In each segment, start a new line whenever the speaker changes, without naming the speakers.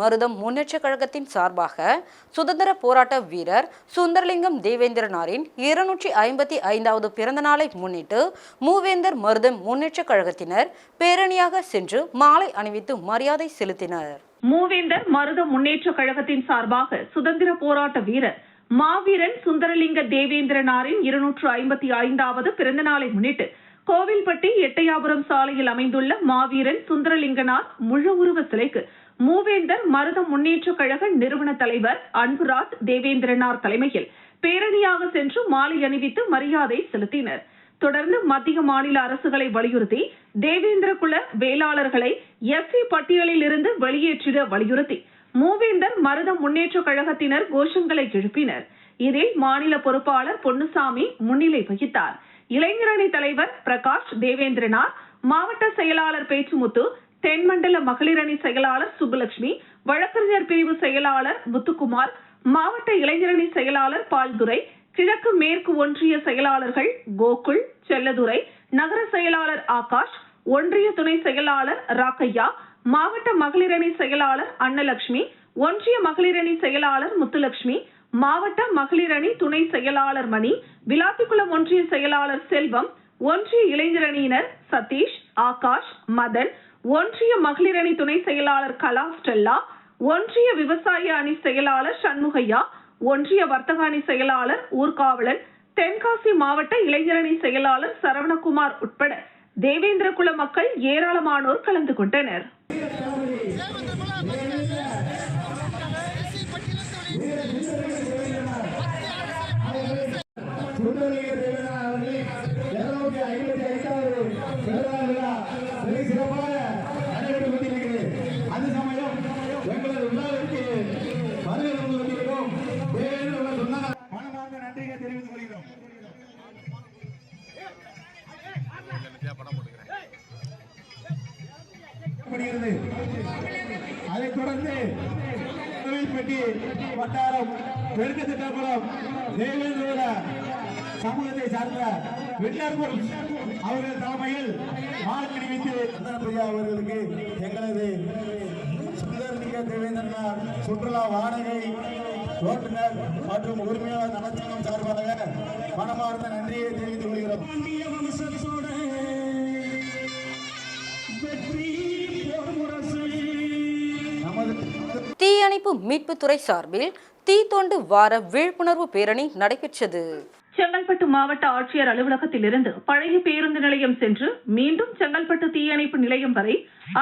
மருதம் முன்னேற்ற கழகத்தின் சார்பாக சுதந்திர போராட்ட வீரர் சுந்தரலிங்கம் தேவேந்திரனாரின் இருநூற்றி ஐம்பத்தி ஐந்தாவது பிறந்த நாளை முன்னிட்டு மூவேந்தர் மருதம் முன்னேற்ற கழகத்தினர் பேரணியாக சென்று மாலை அணிவித்து மரியாதை செலுத்தினர்.
மூவேந்தர் மருத முன்னேற்ற கழகத்தின் சார்பாக சுதந்திர போராட்ட வீரர் மாவீரன் சுந்தரலிங்க தேவேந்திரனாரின் இருநூற்று ஐம்பத்தி ஐந்தாவது பிறந்த நாளை முன்னிட்டு கோவில்பட்டி எட்டையாபுரம் சாலையில் அமைந்துள்ள மாவீரன் சுந்தரலிங்கனார் முழு உருவ சிலைக்கு மூவேந்தர் மருத முன்னேற்ற கழக நிறுவன தலைவர் அன்புராஜ் தேவேந்திரனார் தலைமையில் பேரணியாக சென்று மாலை அணிவித்து மரியாதை செலுத்தினர். தொடர்ந்து மத்திய மாநில அரசுகளை வலியுறுத்தி தேவேந்திர குல வேளாளர்களை எஸ்சி பட்டியலில் இருந்து வெளியேற்றிட வலியுறுத்தி மூவேந்தர் மருத முன்னேற்ற கழகத்தினர் கோஷங்களை எழுப்பினர். இதில் மாநில பொறுப்பாளர் பொன்னுசாமி முன்னிலை வகித்தார். இளைஞரணி தலைவர் பிரகாஷ் தேவேந்திரனார் மாவட்ட செயலாளர் பேச்சுமுத்து தென்மண்டல மகளிரணி செயலாளர் சுப்புலட்சுமி வழக்கறிஞர் பிரிவு செயலாளர் முத்துக்குமார் மாவட்ட இளைஞரணி செயலாளர் பால்துரை கிழக்கு மேற்கு ஒன்றிய செயலாளர்கள் கோகுல் செல்லதுரை நகர செயலாளர் ஆகாஷ் ஒன்றிய துணை செயலாளர் ராக்கையா மாவட்ட மகளிரணி செயலாளர் அன்னலட்சுமி ஒன்றிய மகளிரணி செயலாளர் முத்துலட்சுமி மாவட்ட மகளிரணி துணை செயலாளர் மணி விளாத்திக்குளம் ஒன்றிய செயலாளர் செல்வம் ஒன்றிய இளைஞரணியினர் சதீஷ் ஆகாஷ் மதன் ஒன்றிய மகளிரணி துணை செயலாளர் கலா ஸ்டெல்லா ஒன்றிய விவசாய அணி செயலாளர் சண்முகையா ஒன்றிய வர்த்தக அணி செயலாளர் ஊர்காவலன் தென்காசி மாவட்ட இளைஞரணி செயலாளர் சரவணகுமார் உட்பட தேவேந்திர குல மக்கள் ஏராளமானோர் கலந்து கொண்டனர்.
சுந்தரலிங்க ஐம்பத்தி ஐந்தாவது விழா. மிக சிறப்பாக நடைபெற்றுக் கொண்டிருக்கிறது சமயம் எங்களது விழாவிற்கு வருகை தந்து கொண்டிருக்கிறோம். மனமார்ந்த நன்றியை தெரிவித்துக் கொள்கிறோம். அதைத் தொடர்ந்து கோவில்பட்டி வட்டாரம் தெற்கு திட்டக்குளம் தேவேந்திர சமூகத்தை சார்ந்த வெள்ளார்புர் அவர்கள் தலைமையில் மாலை அணிவித்து பிரியா அவர்களுக்கு எங்களது சுந்தரலிங்க தேவேந்திரனார் சுற்றுலா வாடகை ஓட்டுநர் மற்றும் உரிமையாளர் நலச்சங்கம் சார்பாக மனமார்ந்த நன்றியை தெரிவித்துக் கொள்கிறோம். நமது
தீயணைப்பு மீட்புத்துறை சார்பில் தீ தொண்டு வார விழிப்புணர்வு பேரணி நடைபெற்றது.
செங்கல்பட்டு மாவட்ட ஆட்சியர் அலுவலகத்திலிருந்து பழைய பேருந்து நிலையம் சென்று மீண்டும் செங்கல்பட்டு தீயணைப்பு நிலையம் வரை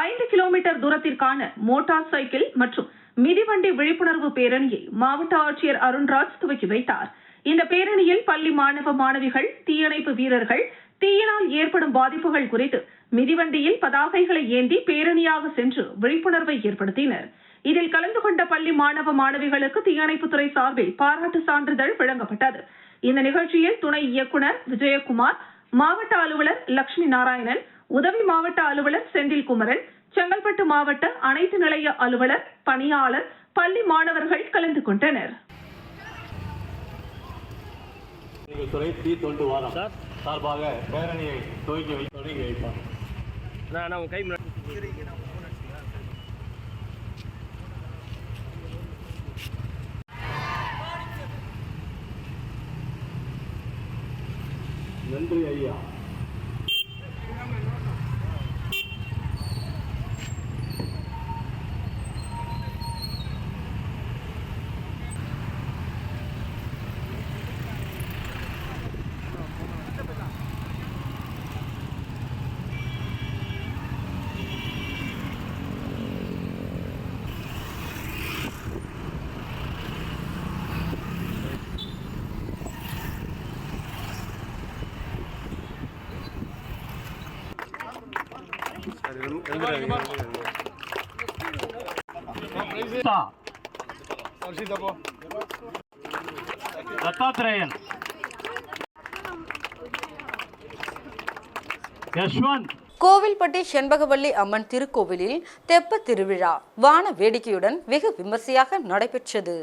ஐந்து கிலோமீட்டர் தூரத்திற்கான மோட்டார் சைக்கிள் மற்றும் மிதிவண்டி விழிப்புணர்வு பேரணியை மாவட்ட ஆட்சியர் அருண்ராஜ் துவக்கி வைத்தார். இந்த பேரணியில் பள்ளி மாணவ மாணவிகள் தீயணைப்பு வீரர்கள் தீயினால் ஏற்படும் பாதிப்புகள் குறித்து மிதிவண்டியில் பதாகைகளை ஏந்தி பேரணியாக சென்று விழிப்புணர்வை ஏற்படுத்தினர். இதில் கலந்து கொண்ட பள்ளி மாணவ மாணவிகளுக்கு தீயணைப்புத்துறை சார்பில் பாராட்டு சான்றிதழ் வழங்கப்பட்டது. இந்த நிகழ்ச்சியில் துணை இயக்குனர் விஜயகுமார் மாவட்ட அலுவலர் லட்சுமி நாராயணன் உதவி மாவட்ட அலுவலர் செந்தில் குமரன் செங்கல்பட்டு மாவட்ட அனைத்து நிலைய அலுவலர் பணியாளர் பள்ளி மாணவர்கள் கலந்து கொண்டனர்.
துறை தீ தொண்டு வாரம் சார்பாக பேரணியை தொடங்கி வைப்பார்.
நான் கை 都
愿意
啊 தத்தாத்திரேயன் யஷ்வந்த்
கோவில்பட்டி செண்பகவல்லி அம்மன் திருக்கோவிலில் தெப்ப திருவிழா வான வேடிக்கையுடன் வெகு விமர்சையாக நடைபெற்றது.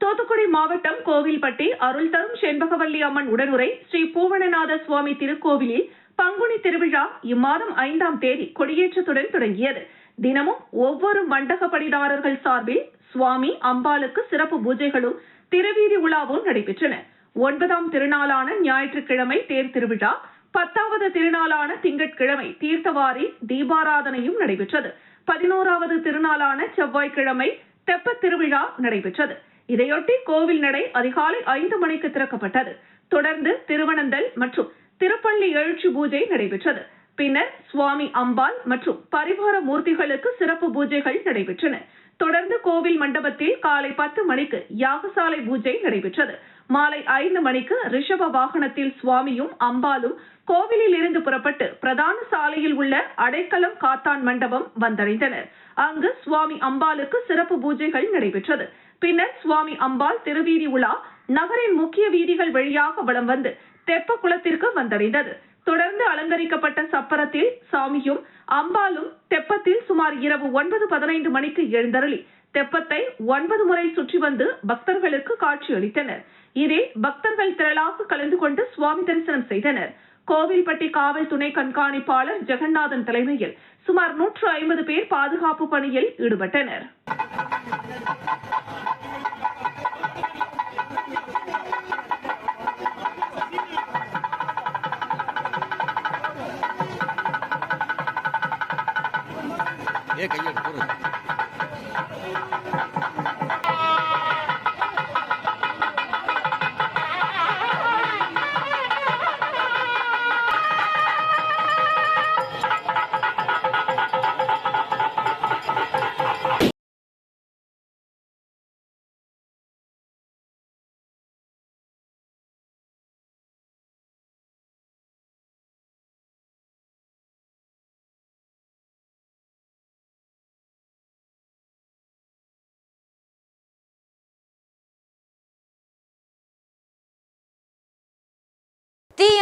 தூத்துக்குடி மாவட்டம் கோவில்பட்டி அருள் தரும் செண்பகவல்லி அம்மன் உடனுரை ஸ்ரீ பூவனநாத சுவாமி திருக்கோவிலில் பங்குனி திருவிழா இம்மாதம் ஐந்தாம் தேதி கொடியேற்றத்துடன் தொடங்கியது. தினமும் ஒவ்வொரு மண்டக பணிதாரர்கள் சார்பில் சுவாமி அம்பாளுக்கு சிறப்பு பூஜைகளும் திருவீதி உலாவும் நடைபெற்றன. ஒன்பதாம் திருநாளான ஞாயிற்றுக்கிழமை தேர் திருவிழா பத்தாவது திருநாளான திங்கட்கிழமை தீர்த்தவாரி தீபாராதனையும் நடைபெற்றது. பதினோராவது திருநாளான செவ்வாய்க்கிழமை தெப்ப திருவிழா நடைபெற்றது. இதையொட்டி கோவில் நடை அதிகாலை ஐந்து மணிக்கு திறக்கப்பட்டது. தொடர்ந்து திருவனந்தல் மற்றும் திருப்பள்ளி எழுச்சி பூஜை நடைபெற்றது. பின்னர் சுவாமி அம்பாள் மற்றும் பரிவார மூர்த்திகளுக்கு சிறப்பு பூஜைகள் நடைபெற்றன. தொடர்ந்து கோவில் மண்டபத்தில் காலை பத்து மணிக்கு யாகசாலை பூஜை நடைபெற்றது. மாலை ஐந்து மணிக்கு ரிஷப வாகனத்தில் சுவாமியும் அம்பாலும் கோவிலில் இருந்து புறப்பட்டு பிரதான சாலையில் உள்ள அடைக்கலம் காத்தான் மண்டபம் வந்தடைந்தனர். அங்கு சுவாமி அம்பாளுக்கு சிறப்பு பூஜைகள் நடைபெற்றது. பின்னர் சுவாமி அம்பாள் திருவீதி உலா நகரின் முக்கிய வீதிகள் வழியாக வலம் வந்து தெப்ப குளத்திற்கு வந்தடைந்தது. தொடர்ந்து அலங்கரிக்கப்பட்ட சப்பரத்தில் சாமியும் அம்பாலும் தெப்பத்தில் சுமார் இரவு ஒன்பது பதினைந்து மணிக்கு எழுந்தருளி தெப்பத்தை ஒன்பது முறை சுற்றி வந்து பக்தர்களுக்கு காட்சியளித்தனர். இதில் பக்தர்கள் திரளாக கலந்து கொண்டு சுவாமி தரிசனம் செய்தனர். கோவில்பட்டி காவல் துணை கண்காணிப்பாளர் ஜெகநாதன் தலைமையில் சுமார் நூற்று ஐம்பது பேர் பாதுகாப்பு பணியில் ஈடுபட்டனர்.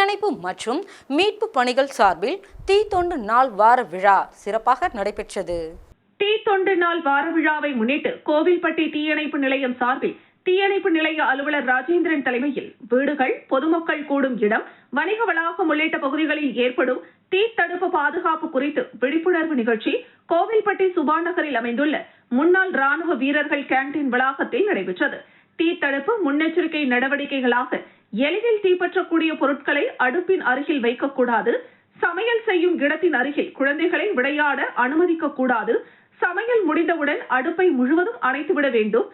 தீயணைப்பு மற்றும் மீட்பு பணிகள் சார்பில் தீ தொண்டு நாள் வார விழா சிறப்பாக நடைபெற்றது.
தீ தொண்டு நாள் வார விழாவை முன்னிட்டு கோவில்பட்டி தீயணைப்பு நிலையம் சார்பில் தீயணைப்பு நிலைய அலுவலர் ராஜேந்திரன் தலைமையில் வீடுகள் பொதுமக்கள் கூடும் இடம் வணிக வளாகம் உள்ளிட்ட பகுதிகளில் ஏற்படும் தீ தடுப்பு பாதுகாப்பு குறித்து விழிப்புணர்வு நிகழ்ச்சி கோவில்பட்டி சுபா நகரில் அமைந்துள்ள முன்னாள் ராணுவ வீரர்கள் கேண்டீன் வளாகத்தில் நடைபெற்றது. தீ தடுப்பு முன்னெச்சரிக்கை நடவடிக்கைகளாக எளிதில் தீப்பற்றக்கூடிய பொருட்களை அடுப்பின் அருகில் வைக்கக்கூடாது சமையல் செய்யும் இடத்தின் அருகில் குழந்தைகளை விளையாட அனுமதிக்க கூடாது சமையல் முடிந்தவுடன் அடுப்பை முழுவதும் அணைத்துவிட வேண்டும்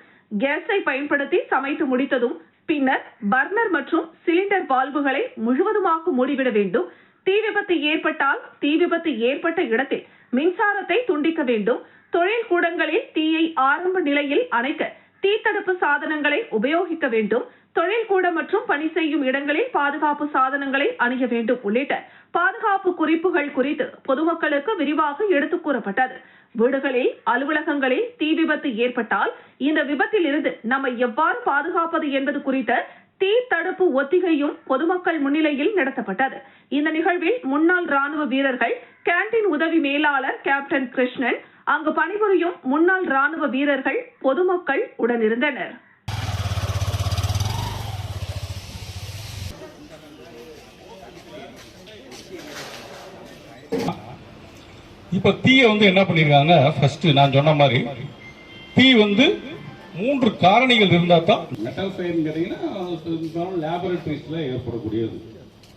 கேஸை பயன்படுத்தி சமைத்து முடித்ததும் பின்னர் பர்னர் மற்றும் சிலிண்டர் வால்வுகளை முழுவதுமாக மூடிவிட வேண்டும். தீ விபத்து ஏற்பட்டால் தீ விபத்து ஏற்பட்ட இடத்தில் மின்சாரத்தை துண்டிக்க வேண்டும். தொழில் கூடங்களில் தீயை ஆரம்ப நிலையில் அணைக்க தீத்தடுப்பு சாதனங்களை உபயோகிக்க வேண்டும். தொழில் கூட மற்றும் பணி செய்யும் இடங்களில் பாதுகாப்பு சாதனங்களை அணிய வேண்டும். உள்ளிட்ட பாதுகாப்பு குறிப்புகள் குறித்து பொதுமக்களுக்கு விரிவாக எடுத்துக் கூறப்பட்டது. வீடுகளில் அலுவலகங்களில் தீ விபத்து ஏற்பட்டால் இந்த விபத்தில் இருந்து நம்மை எவ்வாறு பாதுகாப்பது என்பது குறித்த தீ தடுப்பு ஒத்திகையும் பொதுமக்கள் முன்னிலையில் நடத்தப்பட்டது. இந்த நிகழ்வில் முன்னாள் ராணுவ வீரர்கள் கேண்டீன் உதவி மேலாளர் கேப்டன் கிருஷ்ணன் அங்கு பணிபுரியும் முன்னாள் ராணுவ வீரர்கள் பொதுமக்கள் உடனிருந்தனர்.
இப்போ தீயை வந்து என்ன பண்ணியிருக்காங்க ஃபர்ஸ்ட் நான் சொன்ன மாதிரி தீ வந்து மூன்று காரணிகள் இருந்தால் தான்
மெட்டல் ஃபயர்னு கேட்டிங்கன்னா லேபரட்டரிஸில் ஏற்படக்கூடியது.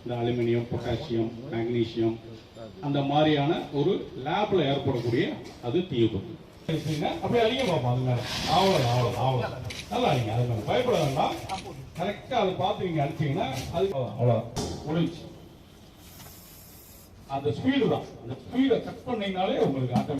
இந்த அலுமினியம் பொட்டாசியம் மேக்னீசியம் அந்த மாதிரியான ஒரு லேபில் ஏற்படக்கூடிய அது தீ விபத்து
பேசுறீங்க. அப்படியே அழிங்க பார்ப்போம் அது மேல அவ்வளோ அவ்வளோ அவ்வளோ நல்லா அழிங்க அது மேலே பயப்பட வேண்டாம். கரெக்டாக அதை பார்த்து நீங்கள் அடிச்சீங்கன்னா அது அவ்வளோ ஆட்டோ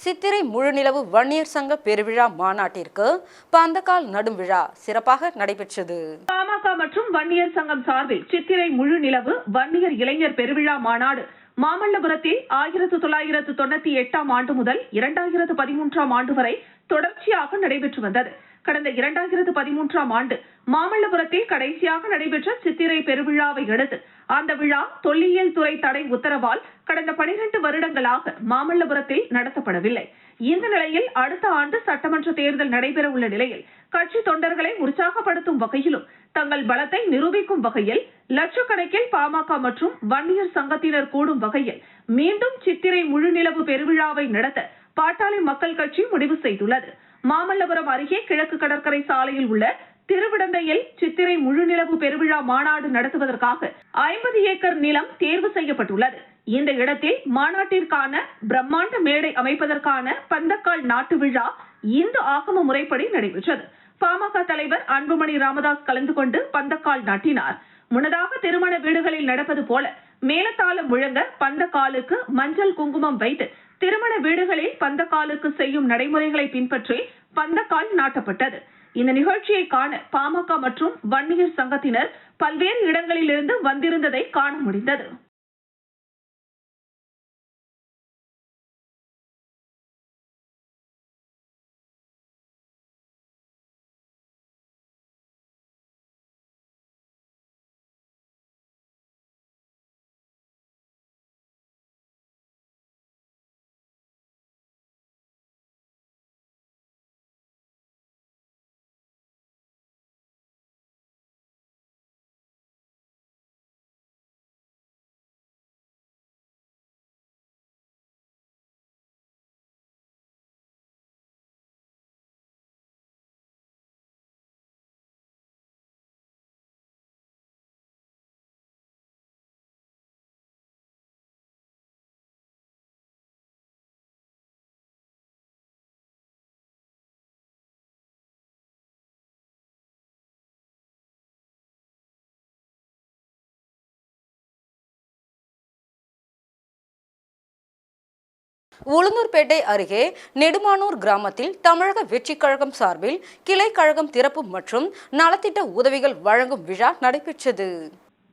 சித்திரை முழுநிலவு வன்னியர் சங்க பெருவிழா மாநாட்டிற்கு பந்தக்கால் நடும் விழா சிறப்பாக நடைபெற்றது.
பாமக மற்றும் வன்னியர் சங்கம் சார்பில் சித்திரை முழு நிலவு வன்னியர் இளைஞர் பெருவிழா மாநாடு மாமல்லபுரத்தில் ஆயிரத்து தொள்ளாயிரத்து தொண்ணூத்தி எட்டாம் ஆண்டு முதல் இரண்டாயிரத்து பதிமூன்றாம் ஆண்டு வரை தொடர்ச்சியாக நடைபெற்று வந்தது. கடந்த இரண்டாயிரத்து பதிமூன்றாம் ஆண்டு மாமல்லபுரத்தில் கடைசியாக நடைபெற்ற சித்திரை பெருவிழாவை அடுத்து அந்த விழா தொல்லியல் துறை தடை உத்தரவால் கடந்த பனிரெண்டு வருடங்களாக மாமல்லபுரத்தில் நடத்தப்படவில்லை. இந்த நிலையில் அடுத்த ஆண்டு சட்டமன்ற தேர்தல் நடைபெற உள்ள நிலையில் கட்சி தொண்டர்களை உற்சாகப்படுத்தும் வகையிலும் தங்கள் பலத்தை நிரூபிக்கும் வகையில் லட்சக்கணக்கில் பாமக மற்றும் வன்னியர் சங்கத்தினர் கூடும் வகையில் மீண்டும் சித்திரை முழுநிலவு பெருவிழாவை நடத்த பாட்டாளி மக்கள் கட்சி முடிவு செய்துள்ளது. மாமல்லபுரம் அருகே கிழக்கு கடற்கரை சாலையில் உள்ள திருவிடந்தையில் சித்திரை முழுநிலவு பெருவிழா மாநாடு நடத்துவதற்காக ஐம்பது ஏக்கர் நிலம் தேர்வு செய்யப்பட்டுள்ளது. இந்த இடத்தில் மாநாட்டிற்கான பிரம்மாண்ட மேடை அமைப்பதற்கான பந்தக்கால் நாட்டு விழா இந்து ஆகம முறைப்படி நடைபெற்றது. பாமக தலைவர் அன்புமணி ராமதாஸ் கலந்து கொண்டு பந்தக்கால் நாட்டினார். முன்னதாக திருமண வீடுகளில் நடப்பது போல மேலத்தாளம் முழங்க பந்தக்காலுக்கு மஞ்சள் குங்குமம் வைத்து திருமண வீடுகளில் பந்தக்காலுக்கு செய்யும் நடைமுறைகளை பின்பற்றி பந்தக்கால் நாட்டப்பட்டது. இந்த நிகழ்ச்சியை காண பாமக மற்றும் வன்னியர் சங்கத்தினர் பல்வேறு இடங்களிலிருந்து வந்திருந்ததை காண முடிந்தது.
உளுந்தூர்பேட்டை அருகே நெடுமானூர் கிராமத்தில் தமிழக வெற்றிக் கழகம் சார்பில் கிளை கழகம் திறப்பு மற்றும் நலத்திட்ட உதவிகள் வழங்கும் விழா நடைபெற்றது.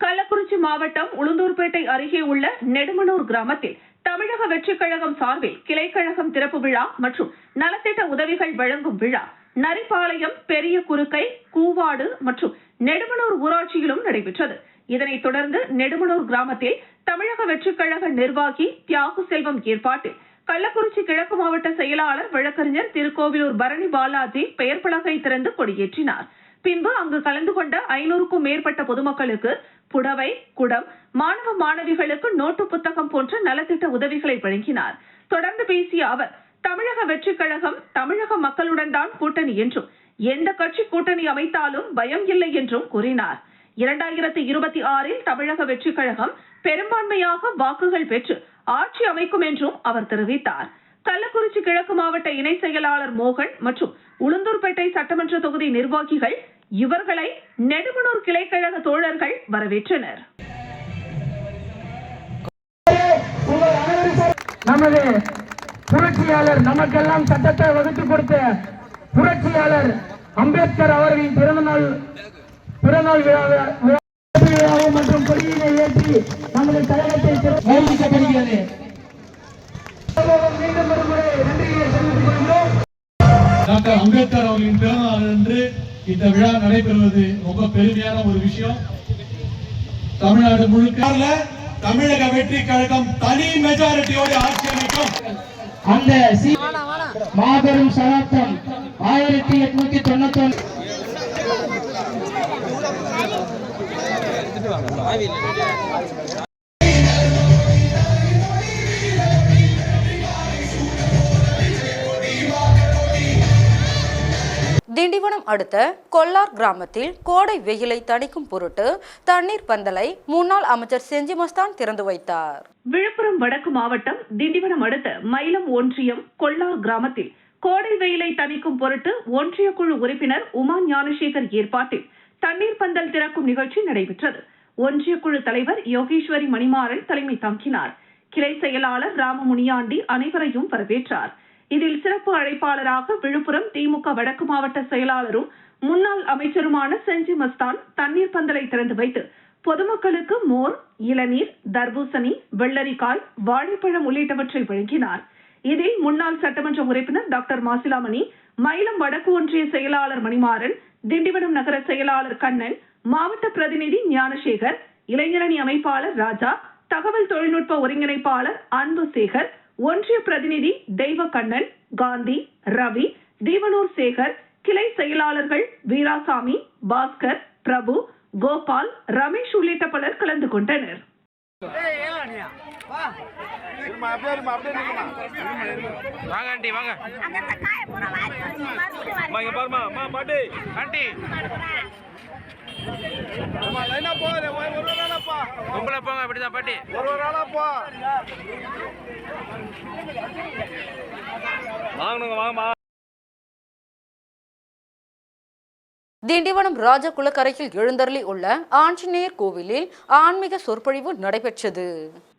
கள்ளக்குறிச்சி மாவட்டம் உளுந்தூர்பேட்டை அருகே உள்ள நெடுமனூர் கிராமத்தில் தமிழக வெற்றிக் கழகம் சார்பில் கிளைக்கழகம் திறப்பு விழா மற்றும் நலத்திட்ட உதவிகள் வழங்கும் விழா நரிப்பாளையம் பெரிய குறுக்கை கூவாடு மற்றும் நெடுமனூர் ஊராட்சியிலும் நடைபெற்றது. இதனைத் தொடர்ந்து நெடுமனூர் கிராமத்தில் தமிழக வெற்றிக் கழக நிர்வாகி தியாகு செல்வம் ஏற்பாட்டில் கள்ளக்குறிச்சி கிழக்கு மாவட்ட செயலாளர் வழக்கறிஞர் திருக்கோவிலூர் பரணி பாலாஜி பெயர் பலகை திறந்து கொடியேற்றினார். பின்பு அங்கு கலந்து கொண்ட ஐநூறுக்கும் மேற்பட்ட பொதுமக்களுக்கு புடவை குடம் மாணவ மாணவிகளுக்கு நோட்டு புத்தகம் போன்ற நலத்திட்ட உதவிகளை வழங்கினார். தொடர்ந்து பேசிய அவர் தமிழக வெற்றிக் கழகம் தமிழக மக்களுடன் தான் கூட்டணி என்றும் எந்த கட்சி கூட்டணி அமைத்தாலும் பயம் இல்லை என்றும் கூறினார். இரண்டாயிரத்தி இருபத்தி ஆறில் தமிழக வெற்றிக் கழகம் பெரும்பான்மையாக வாக்குகள் பெற்று ஆட்சி அமைக்கும் என்றும் அவர் தெரிவித்தார். கள்ளக்குறிச்சி கிழக்கு மாவட்ட இணை செயலாளர் மோகன் மற்றும் உளுந்தூர்பேட்டை சட்டமன்ற தொகுதி நிர்வாகிகள் இவர்களை நெடுமனூர் கிளைக்கழக தோழர்கள் வரவேற்றனர்.
நமது புரட்சியாளர் நமக்கெல்லாம் சட்டத்தை வகுத்து கொடுத்த புரட்சியாளர் அம்பேத்கர் அவர்களின் பிறந்தநாள் பிறந்தநாள் விழாவை விழாவும் மற்றும் கொடியினை ஏற்றி நமது கழகத்தை மீண்டும் நன்றியை தெரிவித்துக் கொள்கிறோம்.
டாக்டர் அம்பேத்கர் அவர்களின் பிறந்தநாள் அன்று இந்த விழா நடைபெறுவது ரொம்ப பெருமையான ஒரு விஷயம். தமிழ்நாடு முழுக்க தமிழக வெற்றி கழகம் தனி மெஜாரிட்டியோடு ஆட்சி அமைக்கும்.
அந்த மாபெரும் சகாப்தம் ஆயிரத்தி எட்நூத்தி தொண்ணூத்தி ஒன்று
திண்டிவனம் அடுத்த கொல்லார் கிராமத்தில் கோடை வெயிலை தணிக்கும் பொருட்டு தண்ணீர் பந்தலை முன்னாள் அமைச்சர் செஞ்சி மஸ்தான் திறந்து வைத்தார்.
விழுப்புரம் வடக்கு மாவட்டம் திண்டிவனம் அடுத்த மயிலம் ஒன்றியம் கொல்லார் கிராமத்தில் கோடை வெயிலை தணிக்கும் பொருட்டு ஒன்றிய குழு உறுப்பினர் உமா ஞானசேகர் ஏற்பாட்டில் தண்ணீர் பந்தல் திறக்கும் நிகழ்ச்சி நடைபெற்றது. ஒன்றிய குழு தலைவர் யோகேஸ்வரி மணிமாறன் தலைமை தாங்கினார். கிளை செயலாளர் ராமமுனியாண்டி அனைவரையும் வரவேற்றார். இதில் சிறப்பு அழைப்பாளராக விழுப்புரம் திமுக வடக்கு மாவட்ட செயலாளரும் முன்னாள் அமைச்சருமான செஞ்சி மஸ்தான் தண்ணீர் பந்தலை திறந்து வைத்து பொதுமக்களுக்கு மோர் இளநீர் தர்பூசணி வெள்ளரிக்காய் வாழைப்பழம் உள்ளிட்டவற்றை வழங்கினார். இதில் முன்னாள் சட்டமன்ற உறுப்பினர் டாக்டர் மாசிலாமணி மயிலம் வடக்கு ஒன்றிய செயலாளர் மணிமாறன் திண்டிவனம் நகர செயலாளர் கண்ணன் மாவட்ட பிரதிநிதி ஞானசேகர் இளைஞரணி அமைப்பாளர் ராஜா தகவல் தொழில்நுட்ப ஒருங்கிணைப்பாளர் அன்பு சேகர் ஒன்றிய பிரதிநிதி தெய்வக்கண்ணன் காந்தி ரவி தீவனூர் சேகர் கிளை செயலாளர்கள் வீராசாமி பாஸ்கர் பிரபு கோபால் ரமேஷ் உள்ளிட்ட பலர் கலந்து கொண்டனர்.
வாங்க. ஆண்டி வாங்க வாங்க பாருமா அம்மா பாட்டி. ஆண்டி. உங்களை போங்க அப்படிதான் பாட்டி. வாங்கணுங்க வாங்கம்மா.
திண்டிவனம் ராஜகுலக்கரையில் எழுந்தருளி உள்ள ஆஞ்சநேயர் கோவிலில் ஆன்மீக சொற்பொழிவு நடைபெற்றது.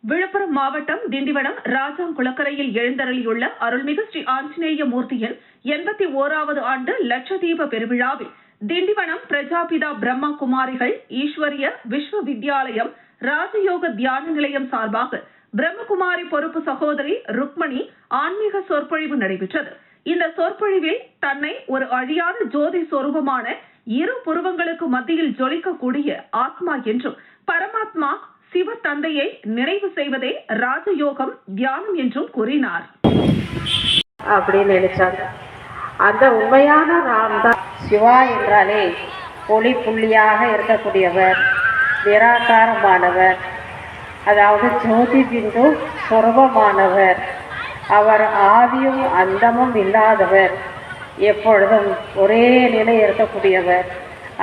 விழுப்புரம் மாவட்டம் திண்டிவனம் ராஜாங்குளக்கரையில் எழுந்தருளியுள்ள அருள்மிகு ஸ்ரீ ஆஞ்சநேய மூர்த்தியின் எண்பத்தி ஓராவது ஆண்டு லட்சதீப பெருவிழாவில் திண்டிவனம் பிரஜாபிதா பிரம்மா குமாரிகள் ஈஸ்வரிய விஸ்வ வித்யாலயம் ராஜயோக தியான நிலையம் சார்பாக பிரம்மகுமாரி பொறுப்பு சகோதரி ருக்மணி ஆன்மீக சொற்பொழிவு நடைபெற்றது. இந்த சொற்பொழிவில் தன்னை ஒரு அழியாத ஜோதி சொரூபமான இரு புருவங்களுக்கு மத்தியில் ஜொலிக்கக்கூடிய ஆத்மா என்றும் பரமாத்மா சிவ தந்தையை நினைவு செய்வதே ராஜயோகம் தியானம் என்றும் கூறினார்.
அப்படின்னு நினைச்சாங்க. அந்த உண்மையான ராம் தான் சிவா என்றாலே ஒளி புள்ளியாக இருக்கக்கூடியவர் நிராகாரமானவர் அதாவது ஜோதி பிந்து சுரபமானவர். அவர் ஆதியும் அந்தமும் இல்லாதவர். எப்பொழுதும் ஒரே நிலை இருக்கக்கூடியவர்.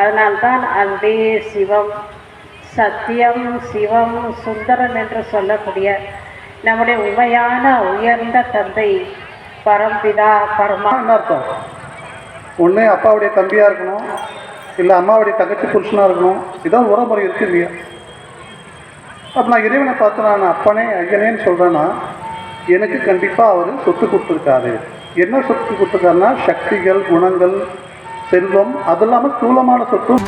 அதனால்தான் அன்பே சிவம் சத்தியம் சிவம் சுந்தரம் என்று சொல்லக்கூடிய நம்முடைய உண்மையான உயர்ந்த தந்தை பரம்பிதா பரமா
அர்த்தம்? ஒன்று அப்பாவுடைய தம்பியாக இருக்கணும். இல்லை அம்மாவுடைய தங்கச்சி புருஷனாக இருக்கணும். இதான் உறமுறை இருக்கு இல்லையா? அப்போ நான் இறைவனை பார்த்து நான் அப்பனே ஐயனேன்னு சொல்கிறேன்னா எனக்கு கண்டிப்பாக அவர் சொத்து கொடுத்துருக்காரு. என்ன சொத்து கொடுத்துருக்காருன்னா சக்திகள் குணங்கள் செல்வம் அது இல்லாமல் ஸ்தூலமான சொத்தும்.